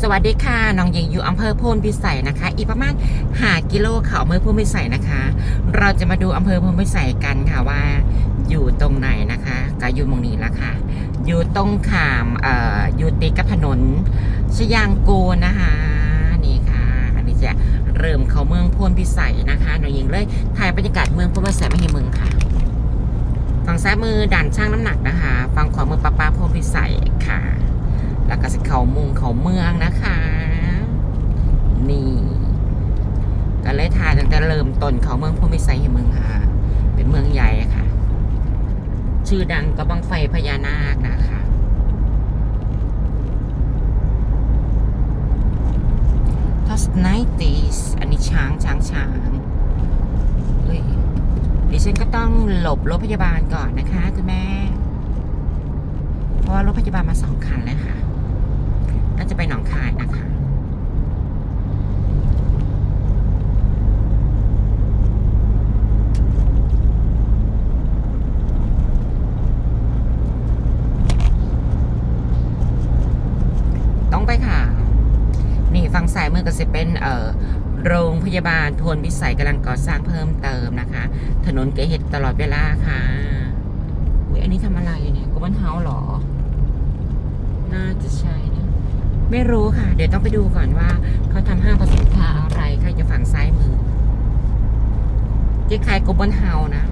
สวัสดีค่ะน้องหญิงอยู่อำเภอโพนพิสัยนะคะ อีกประมาณหากิโลเขาอำเภอโพนพิสัยนะคะ เราจะมาดูอำเภอโพนพิสัยกันค่ะว่าอยู่ตรงไหนนะคะก็อยู่มองนี้ละค่ะ อยู่ตรงขามเอ่ออยู่ติดกับถนนชยางกูนะคะนี่ค่ะ อันนี้จะเริ่มเข้าเมืองโพนพิสัยนะคะน้องหญิงเลยถ่ายบรรยากาศเมืองโพนพิสัยไม่ให้เมืองค่ะฝั่งซ้ายมือด่านช่างน้ำหนักนะคะฝั่งขวามือปะปาโพนพิสัยค่ะ แล้วก็สิเขามุงเขาเมืองนะคะ นี่ ก็เลยถ่ายตั้งแต่เริ่มต้นเขาเมืองพมิสัยเมืองค่ะ เป็นเมืองใหญ่ค่ะ ชื่อดังก็บังไฟพญานาคนะคะทัสไนติสอันนี้ช้างช้างช้างเฮ้ยดิฉันก็ต้องหลบรถพยาบาลก่อนนะคะ คุณแม่ เพราะว่ารถพยาบาลมาสองคันแล้วค่ะ น่าจะไปหนองคายนะคะต้องไปค่ะนี่ฝั่งซ้ายมือก็จะเป็นเอ่อโรงพยาบาลพลพิสัยกำลังก่อสร้างเพิ่มเติมนะคะ ถนนเกเหตุตลอดเวลาค่ะอุ้ยอันนี้ทำอะไรเนี่ยกูบันเฮาหรอ น่าจะใช่นะ ไม่รู้ค่ะ เดี๋ยวต้องไปดูก่อนว่า เขาทำห้างผสมค้าอะไรใครจะฝั่งซ้ายมือเจ๊คล้ายกบนเฮานะ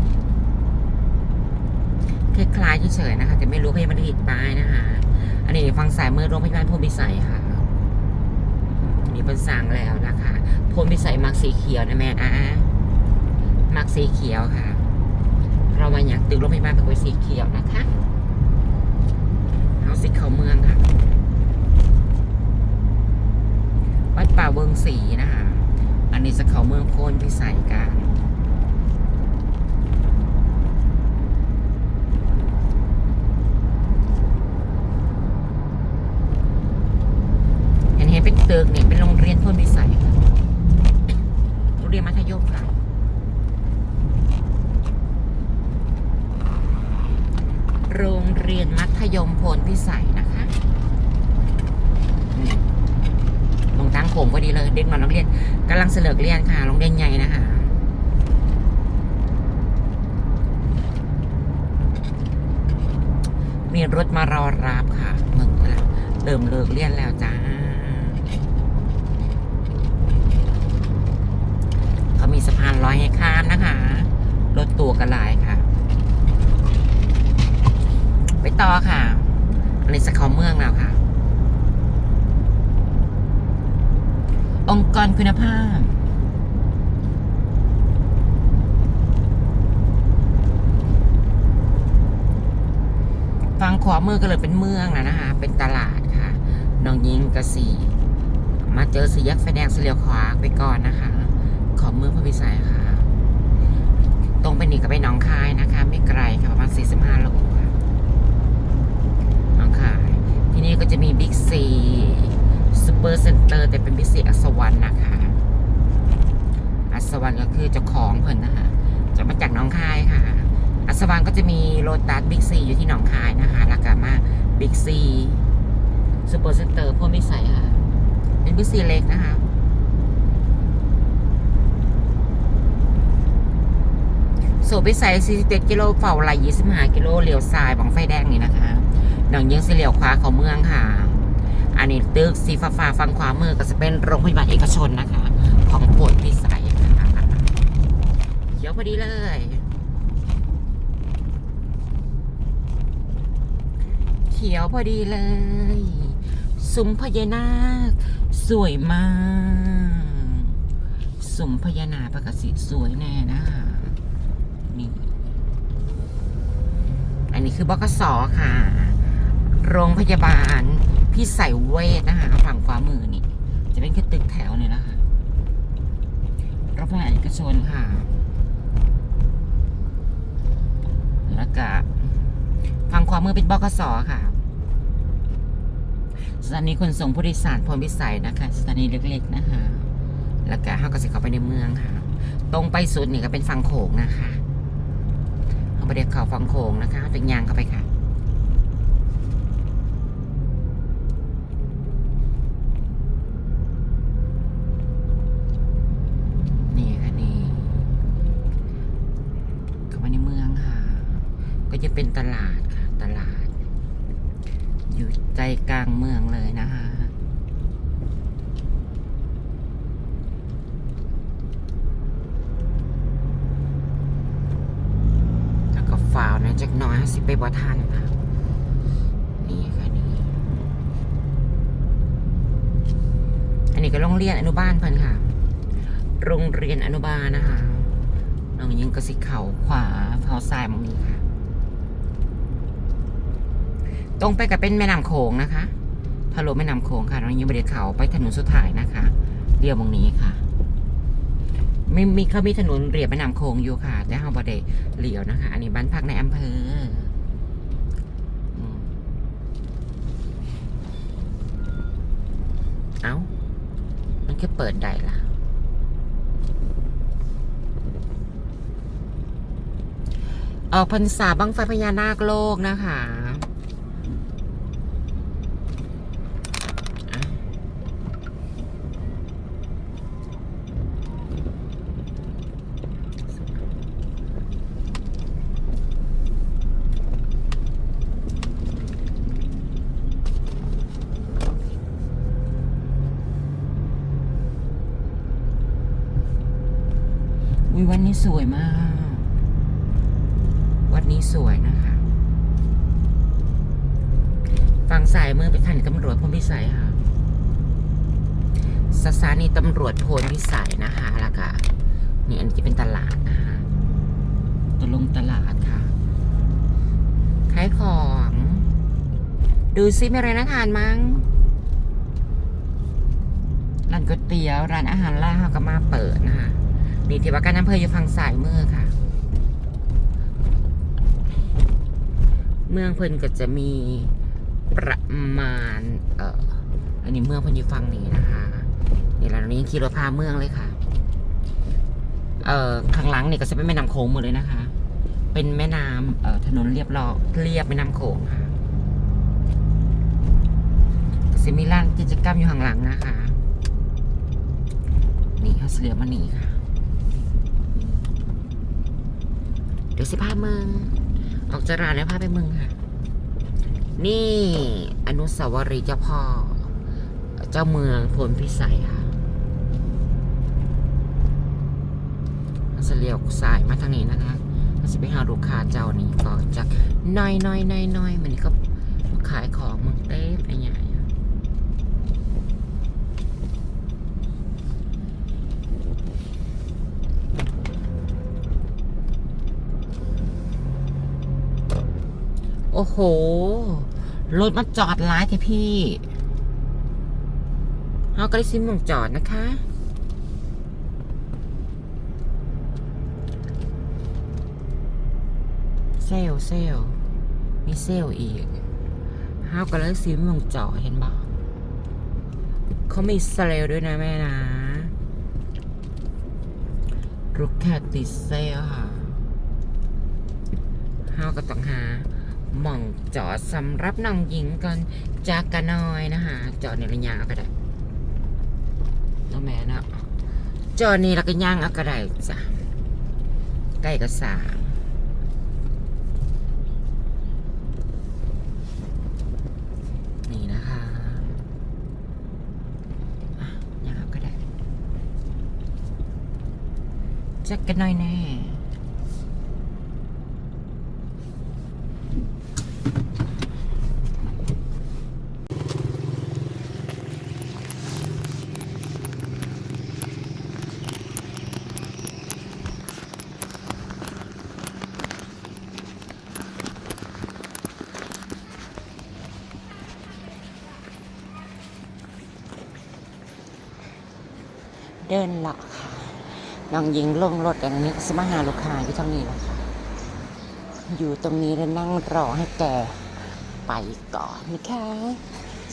คล้ายๆเฉยๆนะคะ แต่ไม่รู้เขายังไม่ได้ติดป้ายนะคะ อันนี้ฝั่งซ้ายมือโรงพยาบาลพลพิสัยค่ะ มีเป็นสั่งแล้วนะคะพลพิสัยมักสีเขียวนะแม่นะมักสีเขียวค่ะ เรามาอยากตึกโรงพยาบาลเป็นสีเขียวนะคะเอาสิเขาเมืองค่ะ วัดป่าเวิงศรีนะคะ อันนี้สเขาเมืองโพนพิสัยกันเห็นเห็นเป็นตึกเนี่ยเป็นโรงเรียนโพนพิสัยโรงเรียนมัธยมค่ะโรงเรียนมัธยมโพนพิสัยนะคะอืม ล งทางโขงพอดีเลย เด็กน้อยนักเรียนกำลังเสลิกเรียนค่ะโรงเรียนใหญ่นะคะมีรถมารอรับค่ะมึงแล้วเริ่มเลิกเรียนแล้วจ้าเขามีสะพานลอยให้ข้ามนะคะ รถตัวกระลายค่ะ ไปต่อค่ะอันนี้สะเขาเมืองแล้วค่ะ องค์กรคุณภาพฝั่งขวามือก็เลยเป็นเมืองนะนะคะ เป็นตลาดค่ะหนองยิงกระสีมาเจอสี่แยกไฟแดงสีเหลียวขวาไปก่อนนะคะ ขอมือพระวิสัยค่ะ ตรงไปนี่ก็ไปหนองคายนะคะ ไม่ไกลค่ะประมาณ 45 โลค่ะหนองคาย ที่นี่ก็จะมีบิ๊กซี ซูเปอร์เซ็นเตอร์แต่เป็นพิเศษอัศวรรณนะคะ อัศวรรณก็คือเจ้าของเพิ่นนะคะ จะมาจากหนองคายค่ะ อัศวรรณก็จะมีโลตัสบิ๊กซีอยู่ที่หนองคายนะคะแล้วก็มาบิ๊กซีซูเปอร์เซ็นเตอร์พวกมิสัยค่ะ เป็นบิ๊กซีเล็กนะคะโซบิสัย47กิโลเฝ้าไหล25กิโลเลี้ยวซ้ายบังไฟแดงนี่นะคะหนองยิงสีเหลียวขวาของเมืองค่ะ อันนี้ตึกสีฟ้าๆฝั่งขวามือก็จะเป็นโรงพยาบาลเอกชนนะคะ ของโพดพิสัยค่ะเขียวพอดีเลย เขียวพอดีเลยซุ้มพญานาค สวยมากซุ้มพญานาคประกาศสีสวยแน่นะคะนี่อันนี้คือบกสค่ะ โรงพยาบาล พี่ใส่เวทนะคะฝั่งขวามือนี่ จะเป็นแค่ตึกแถวเนี่ยนะคะรงพยาบาลเอกชนค่ะ แล้วก็ฝั่งขวามือเป็นบกสค่ะสถานีขนส่งผู้โดยสารพลพิสัยนะคะสถานีเล็กๆนะคะ แล้วก็เขาก็จะเข้าไปในเมืองค่ะ ตรงไปสุดนี่ก็เป็นฝั่งโขงนะคะเขาไปเด็กเขาฝั่งโขงนะคะถึงยางเข้าไปค่ะ ก็จะเป็นตลาดค่ะ ตลาด อยู่ใจกลางเมืองเลยนะคะแล้วก็ฝ่าวนะจักน้อยสิไปบ่ทันค่ะนี่ค่ะนี่อันนี้ก็โรงเรียนอนุบาลเพิ่นค่ะ โรงเรียนอนุบาลนะคะน้องยิงกระสิเข่าขวาเท้าซ้ายมองนี้ค่ะ ตรงไปกับเป็นแม่น้ำโขงนะคะทะลุแม่น้ำโขงค่ะน้องยิงบริเเขาไปถนนสุดท้ายนะคะเรียวมองนี้ค่ะไม่มีเขามีถนนเรียบแม่น้ำโขงอยู่ค่ะ แต่เราบไดเลี้ยวนะคะ อันนี้บ้านพักในอำเภอเอ้า มันก็เปิดได้ล่ะ ออกพรรษาบังไฟพญานาคโลกนะคะ วิวันนี้สวยมาก วัดนี้สวยนะคะ ฝั่งสายมือเป็นสถานีตำรวจพลพิสัยค่ะ สถานีตำรวจพลพิสัยนะคะ แล้วก็นี่อันนี้จะเป็นตลาดนะคะตะลงตลาดค่ะ ขายของ ดูซิมีอะไรน่าทานมั้งร้านก๋วยเตี๋ยวร้านอาหารล่าเขาก็มาเปิดนะคะ นี่ที่ว่าการอำเภออยู่ฝั่งสายมือค่ะ เมืองเพิ่นก็จะมีประมาณ เอ่อ อันนี้เมืองเพิ่นอยู่ฝั่งนี้นะคะนี่แล้วนี้ขี่รถพาเมืองเลยค่ะ เอ่อ ข้างหลังนี่ก็จะเป็นแม่น้ำโขงหมดเลยนะคะ เป็นแม่น้ำเอ่อ ถนนเรียบรอบเรียบแม่น้ำโขงค่ะจะมีร้านกิจกรรมอยู่ข้างหลังนะคะ นี่เขาเสือมานี่ค่ะ เดี๋ยวสิพาเมือง ออกจากร้านแล้วพาไปเมืองค่ะ นี่อนุสาวรีย์เจ้าพ่อ เจ้าเมืองพลพิสัยค่ะเราจะเลี้ยวซ้ายมาทางนี้นะคะเราจะไปหาลูกค้าเจ้านี้ก็จะน้อยน้อยน้อยน้อยมันก็ขายของมึงเต้ไอ้ใหญ่ อ้โห รถมาจอดร้ายเถอะพี่เราก็ได้ซิมมองจอดนะคะ เซลเซลมีเซลอีกเฮาก็เลยซิมมองจอดเห็นบ่เขามีเซลด้วยนะแม่นะรุกแคติดเซลลค่ะเฮาก็ต้องหา หม่องจอดสำหรับน้องหญิงก่อนจากกันน้อยนะคะจอดในระยะก็ได้น้องแม่นะจอดนี่แล้วก็ย่างอาก็ได้จ้ะใกล้กับสามนี่นะคะย่างก็ได้จักกันน้อยแน่ เดินละค่ะน้องยิงลงรถอย่างนี้สมาหาลูกค้าอยู่ทางนี้แหละค่ะอยู่ตรงนี้แล้วนั่งรอให้แกไปก่อนนะคะ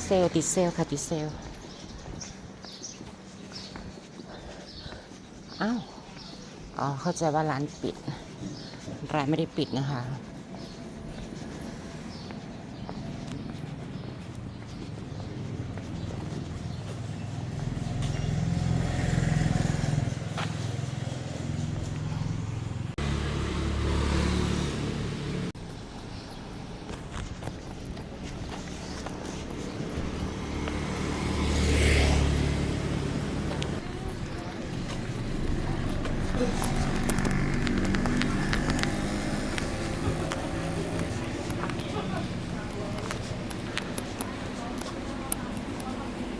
เซลติเซลค่ะติเซลลอ้าวอ๋อเข้าใจว่าร้านปิดร้านไม่ได้ปิดนะคะ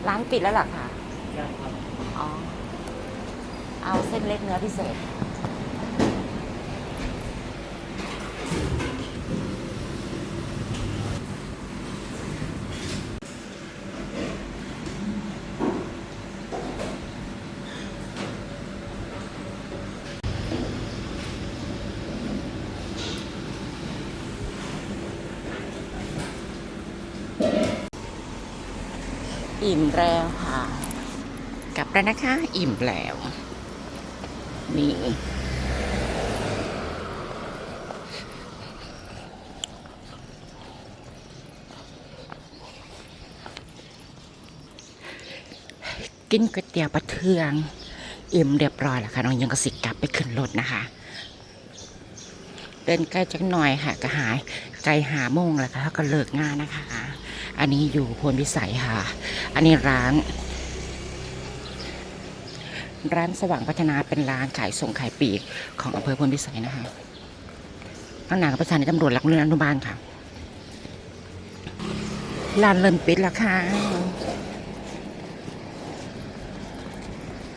ร้านปิดแล้วหรอคะอ๋อ เอาเส้นเล็กเนื้อพิเศษ อิ่มแล้วค่ะ กลับแล้วนะคะ อิ่มแล้ว นี่ กินก๋วยเตี๋ยวปลาเทือง อิ่มเรียบร้อยแล้วค่ะ น้องยังก็สิกลับไปขึ้นรถนะคะเดินใกล้จักหน่อยค่ะก็หายใจหาโมงแล้วค่ะก็เลิกงานนะคะ อันนี้อยู่พลพิสัยค่ะ อันนี้ร้าน ร้านสว่างพัฒนาเป็นร้านขายส่งขายปีกของอำเภอพลพิสัยนะคะข้างหน้ากับประชาในตำรวจหลักเรือนอนุบาลค่ะ ร้านเริ่มปิดแล้วค่ะ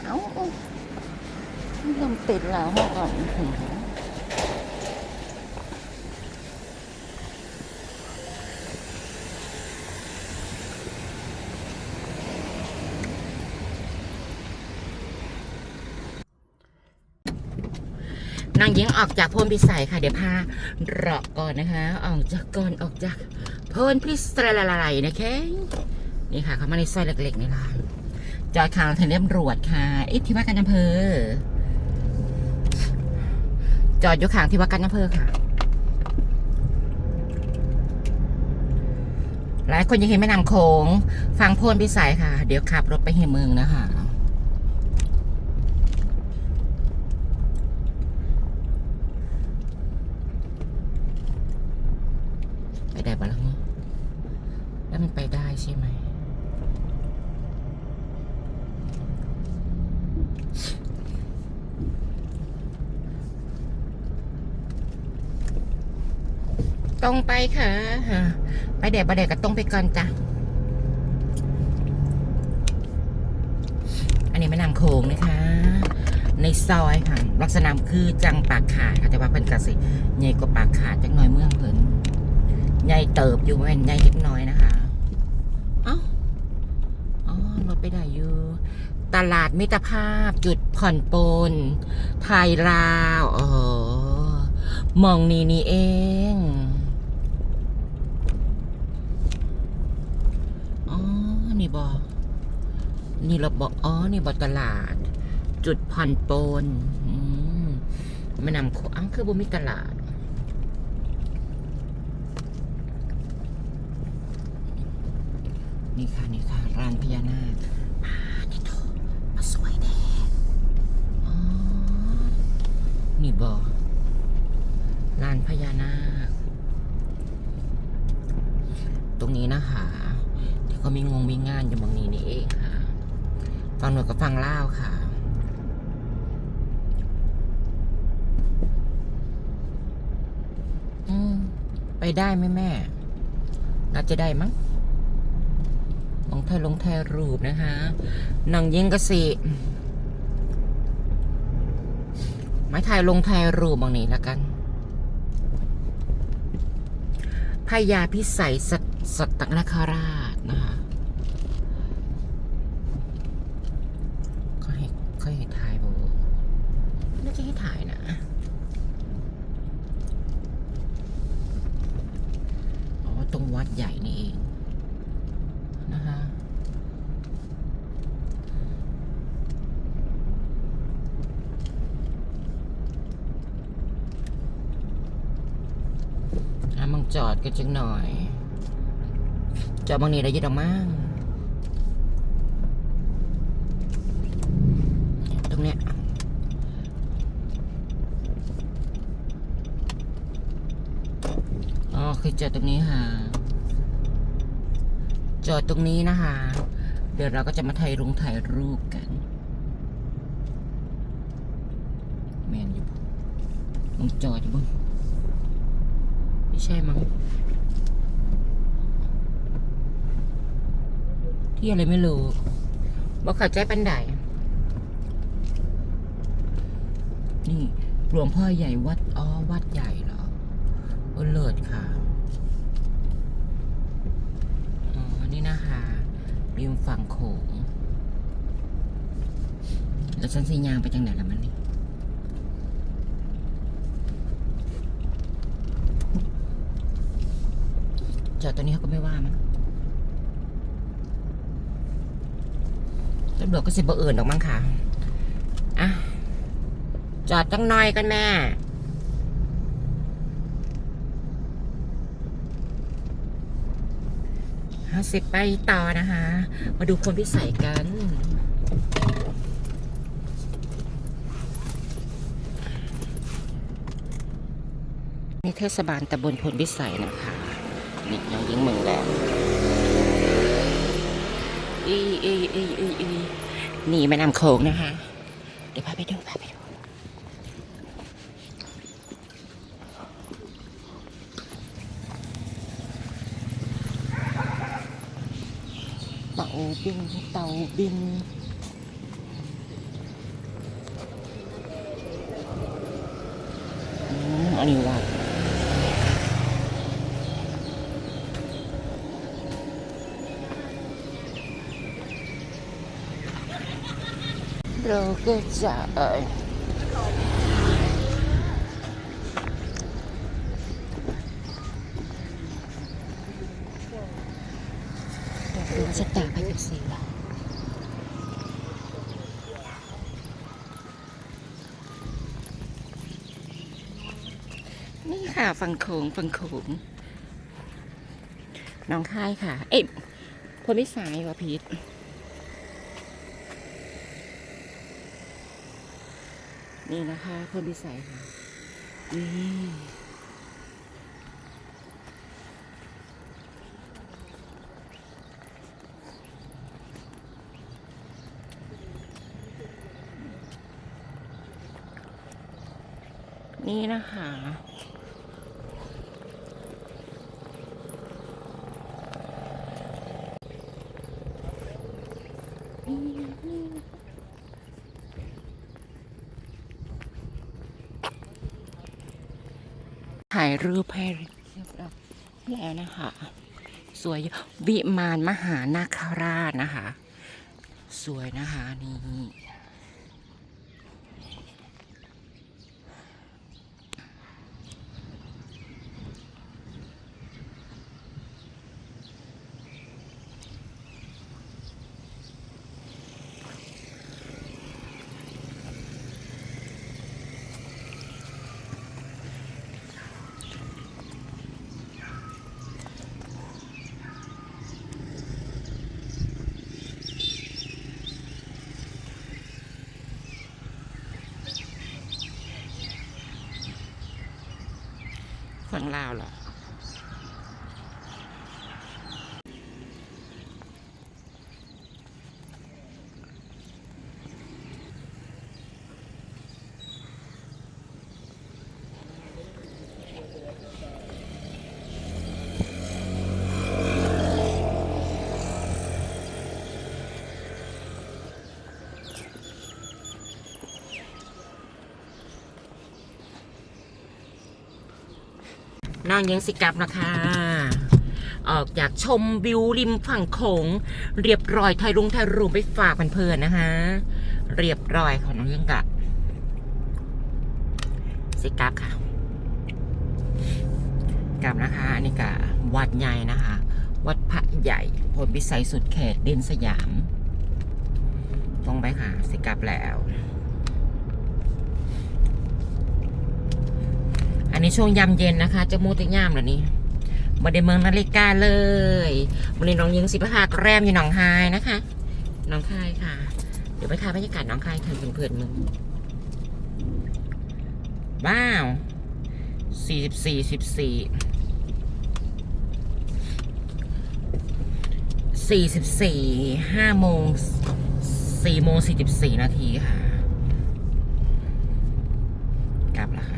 เอ้าเริ่มปิดแล้วก่อน นางหญิง ออกจากโพนพิสัยค่ะ เดี๋ยวพาเรอก่อนนะคะ ออกจากก่อนออกจากโพนพิสัยละลายนะคะนี่ค่ะ เขามาในซอยเล็กๆนี่ล่ะจอดข่าวทะเลตำรวจค่ะอ๊ะที่ว่าการอำเภอ จอดอยู่ข้างที่ว่าการอำเภอค่ะ หลายคนยังเห็นแม่น้ำโขงฟังโพนพิสัยค่ะ เดี๋ยวขับรถไปเฮเมืองนะคะ ไปได้ปะล่ะแล้วมันไปได้ใช่ไหม ต รงไปค่ะไปเด็กไปเด็กก็ตรงไปก่อนจ้ะอันนี้แม่น้ำโขงนะคะ ในซอยค่ะ ลักษณะคือจังปากขาดค่ะแต่ว่าเป็นกสิใหญ่กว่าปากขาดจังหน่อยเมืองเพิ่นใหญ่เติบอยู่แม่นใหญ่เล็กน้อยนะคะเอ้าอ๋อรถไปได้อยู่ตลาดมิตรภาพจุดผ่อนปลนไทยลาวอ๋อมองนี่นี่เอง อ๋อ นี่บอนี่เราบอกอ๋อ นี่บอตลาด จุดผ่อนปลนอืมแม่นำโขงอ้าวคือบ่มีตลาด นี่ค่ะ นี่ค่ะร้านพญานาคมาที่โถมาสวยแน่อ๋อนี่บอร้านพญานาค ตรงนี้นะคะ ที่เขามีงงมีงานอยู่บางนี้นี่เองค่ะฟังหน่อยกับฟังเล่าค่ะอืมไปได้ไหมแม่ น่าจะได้มั้งลงไทยลงไทยรูปนะคะหนังยิงกะสิไม้ไทยลงไทยรูปบางนี้แล้วกันพญาพิสัยสัตสัตตนคราช นะคะเขาให้เขาให้ถ่ายบ่น่าจะให้ถ่ายนะอ๋อตรงวัดใหญ่นี่เองนะคะอะมึงจอดกันจังหน่อย จอดบางนี้ได้ยินออกมาตรงเนี้ยอ๋อคือจอดตรงนี้ค่ะจอดตรงนี้นะคะ เดี๋ยวเราก็จะมาถ่ายรุงถ่ายรูปกันแมนอยู่มึงจอดอยู่บ้างไม่ใช่มั้ง ที่อะไรไม่รู้บอกเขาใจปันไดนี่หลวงพ่อใหญ่วัดอ๋อวัดใหญ่เหรอโอเลิศค่ะอ๋อนี่นะคะริมฝั่งโขงแล้วฉันสียางไปจังไหนละมันนี่จอดตัวนี้เขาก็ไม่ว่ามั้ง ตำรวจก็สิบเอื่นดอกมั้งค่ะอะจอดจังหน่อยกันแม่ห้าสิบไปต่อนะคะ มาดูคนพิสัยกัน นี่เทศบาลตำบลพลพิสัยนะคะ นี่ยังยิงเมืองแล้วอีอีอีอีอี นี่แม่น้ำโขงนะคะ เดี๋ยวพาไปดูพาไปดูเต่าบินเต่าบิน อืมอันนี้ว่า เราก็จะเออเดี๋ยวดูสตาร์ไปอีกสี่ละนี่ค่ะฟังโขงฟังโขงน้องค่ายค่ะ เอ๊ะพลพิสายวะพีท นี่นะคะพลพิสัยค่ะ นี่นี่นะคะ ถ่ายรูปให้เรียบร้อยแล้วนะคะ สวยวิมานมหานาคราชนะคะ สวยนะคะนี่ น้องยังสิกลับนะคะ ออกจากชมวิวริมฝั่งโขงเรียบร้อยไทยรุงไทยรูมไปฝากเพื่อนๆนะคะ เรียบร้อยของน้องยังกะสิกลับค่ะ กลับนะคะอันนี้กะวัดใหญ่นะคะ วัดพระใหญ่พลพิสัยสุดเขตเด่นสยาม ตรงไปค่ะ สิกลับแล้ว นนี้ช่วงยามเย็นนะคะจะมูติย่ามเหรอนี่มาได้เมืองนาฬิกาเลยวันนี้น้องยิงสิบห้าแรมอยู่หนองคายนะคะหนองคายค่ะ เดี๋ยวไปถ่ายบรรยากาศหน้องคายเถอะเพื่อนๆมึงว้าวสี่สิบสี่สิบสี่สี่สิบสี่ห้าโมงสี่โมงสี่สิบสี่นาทีค่ะ กลับแล้วค่ะ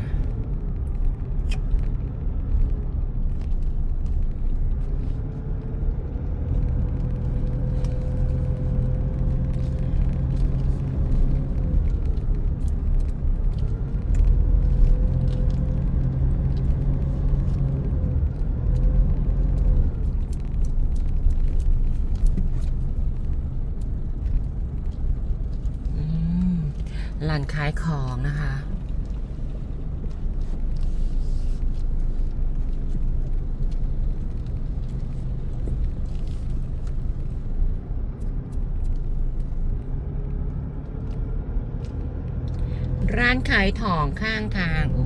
ร้านขายของนะคะ ร้านขาย ทองข้างทางโอ้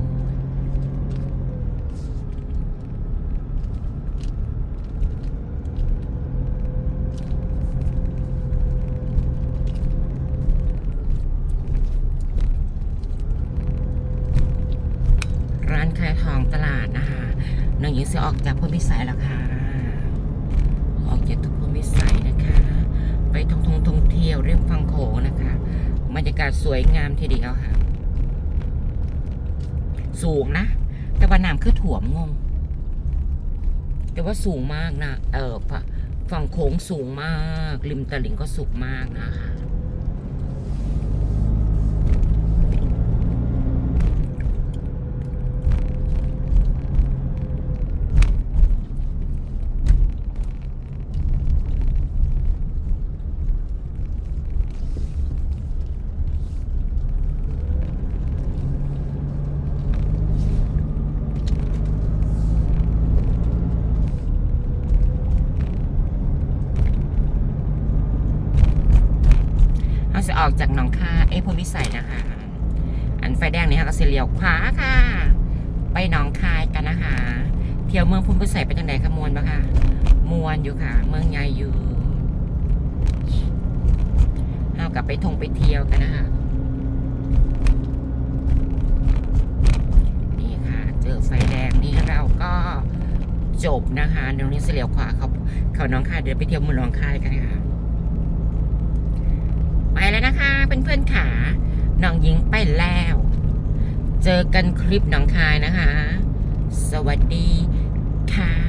ร้านขายทองตลาดนะคะน้องหญิงจะออกจากพลพิสัยแล้วค่ะ ออกจากทุกพลพิสัยนะคะ ไปท่องทงท่องเที่ยวเรื่องฟังโขงนะคะ บรรยากาศสวยงามทีเดียวค่ะ สูงนะ แต่ว่าน้ำคือถ่วมงง แต่ว่าสูงมากนะ เออฝั่งโค้งสูงมาก ริมตลิ่งก็สูงมากนะคะ เรา จากหนองคายเอ้พลวิสัยนะคะ อันไฟแดงนี่ค่ะก็เสียเลี้ยวขวาค่ะ ไปหนองคายกันนะคะ เที่ยวเมืองพุนพิสัยไปทางไหนคะมวนปะคะมวนอยู่ค่ะ เมืองใหญ่อยู่เอากลับไปทงไปเที่ยวกันนะคะนี่ค่ะ เจอไฟแดงนี่เราก็จบนะคะเดี๋ยวนี้เสียเลี้ยวขวาเขาเขาน้องคายเดินไปเที่ยวเมืองหนองคายกันค่ะ ไปแล้วนะคะ เพื่อนๆขาน้องหญิงไปแล้ว เจอกันคลิปหนองคายนะคะ สวัสดีค่ะ